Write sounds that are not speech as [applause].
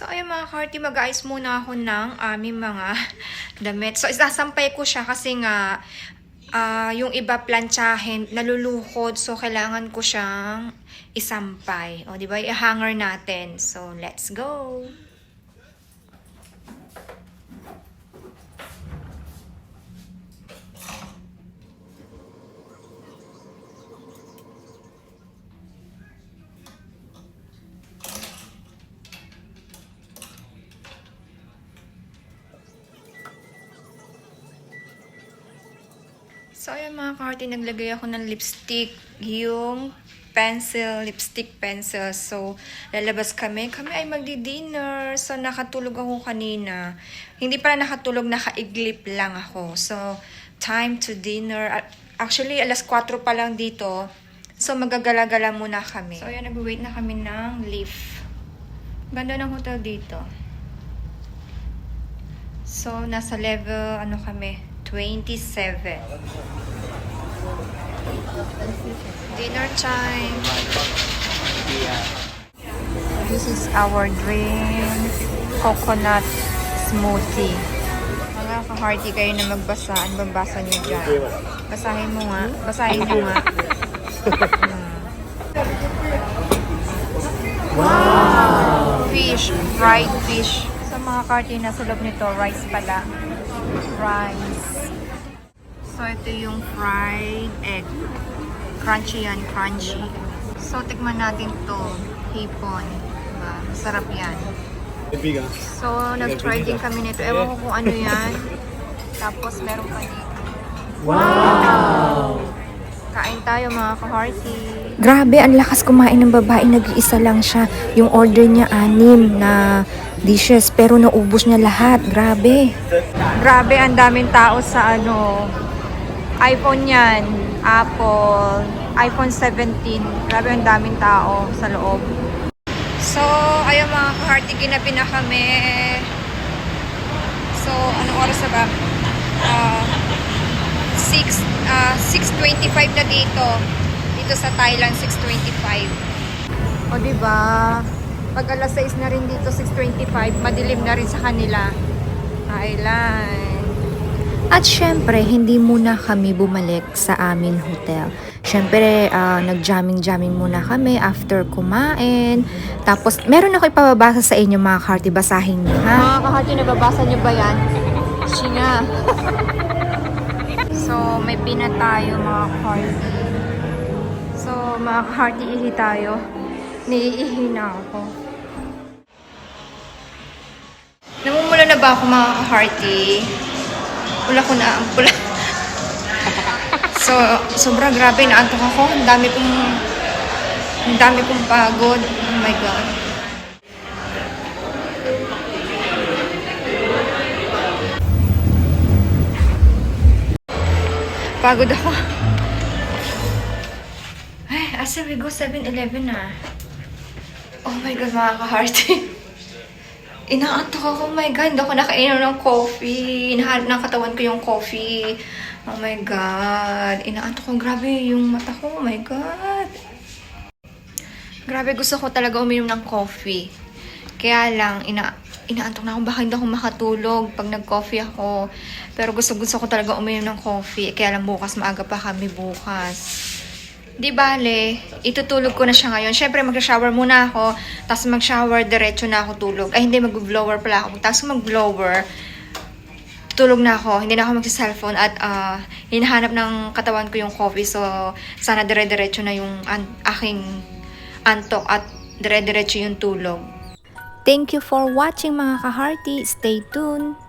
So, ayun mga karti, mag-ayos muna ako ng aming mga [laughs] damit. So, isasampay ko siya kasi nga, ah, yung iba plantsahin, nalulukod. So, kailangan ko siyang isampay. O, di ba? I-hanger natin. So, let's go! So, ayun mga kahati, naglagay ako ng lipstick. Yung pencil, lipstick pencil. So, lalabas kami. Kami ay magdi-dinner. So, nakatulog ako kanina. Hindi pala nakatulog, nakaiglip lang ako. So, time to dinner. Actually, alas 4 pa lang dito. So, magagala-gala muna kami. So, ayun, nag-wait na kami ng lift. Ganda ng hotel dito. So, nasa level, ano kami, 27. Dinner time. This is our drink. Coconut smoothie. Mga ka-hearty kayo na magbasa. Ano bang basa nyo dyan? Basahin mo nga. Basahin mo nga. Wow! Fish. Fried fish. Sa mga karti na sa loob nito, rice pala. Rice. So, ito yung fried egg. Crunchy yan, crunchy. So, tikman natin to Hipon. Diba? Masarap yan. So, nag-try din kami nito. Ewan ko kung ano yan. Tapos, meron pa dito. Wow! Kain tayo mga ka-hearty. Grabe, ang lakas kumain ng babae. Nag-iisa lang siya. Yung order niya, anim na dishes. Pero naubos niya lahat. Grabe. Grabe, ang daming tao sa ano, iPhone yan, Apple, iPhone 17. Grabe, ang daming tao sa loob. So, ayun mga ka-hearty, ginabi na kami. So, anong oras na ba? Ah, 6, ah, 6.25 na dito. Dito sa Thailand, 6.25. O, di ba? Pag alas 6 na rin dito, 6.25, madilim na rin sa kanila. Thailand. At syempre, hindi muna kami bumalik sa amin hotel. Syempre, ah, nag-jamming-jamming muna kami after kumain. Tapos, meron ako ipababasa sa inyo mga karti. Basahin niyo, ha? Mga kahati, nababasa niyo ba yan? Singa. so, may pina tayo mga kahati. Mga kahati, ihi tayo. Niiihi na ako. Namumula na ba ako mga kahati? Pula ko na ang pula. [laughs] so, sobrang grabe, naantok ako. Ang dami kong, ang dami kong pagod. Oh my God. Pagod ako. Ay, asa we go 7-Eleven na. Oh my God, mga ka-hearty. [laughs] Inaantok ako, oh my God. Hindi ako nakainom ng coffee. Inahanap ng ko yung coffee. Oh my God. Inaantok ko. Grabe yung mata ko. Oh my God. Grabe, gusto ko talaga uminom ng coffee. Kaya lang, ina inaantok na ako. Baka hindi ako makatulog pag nag-coffee ako. Pero gusto-gusto ko talaga uminom ng coffee. Kaya lang bukas, maaga pa kami bukas. Di bale, itutulog ko na siya ngayon. Siyempre, mag-shower muna ako. Tapos mag-shower, diretso na ako tulog. Ay, hindi, mag-blower pala ako. Tapos mag-blower, tulog na ako. Hindi na ako mag-cellphone at ah, hinahanap ng katawan ko yung coffee. So, sana dire-diretso na yung an- aking antok at dire-diretso yung tulog. Thank you for watching mga ka-hearty. Stay tuned.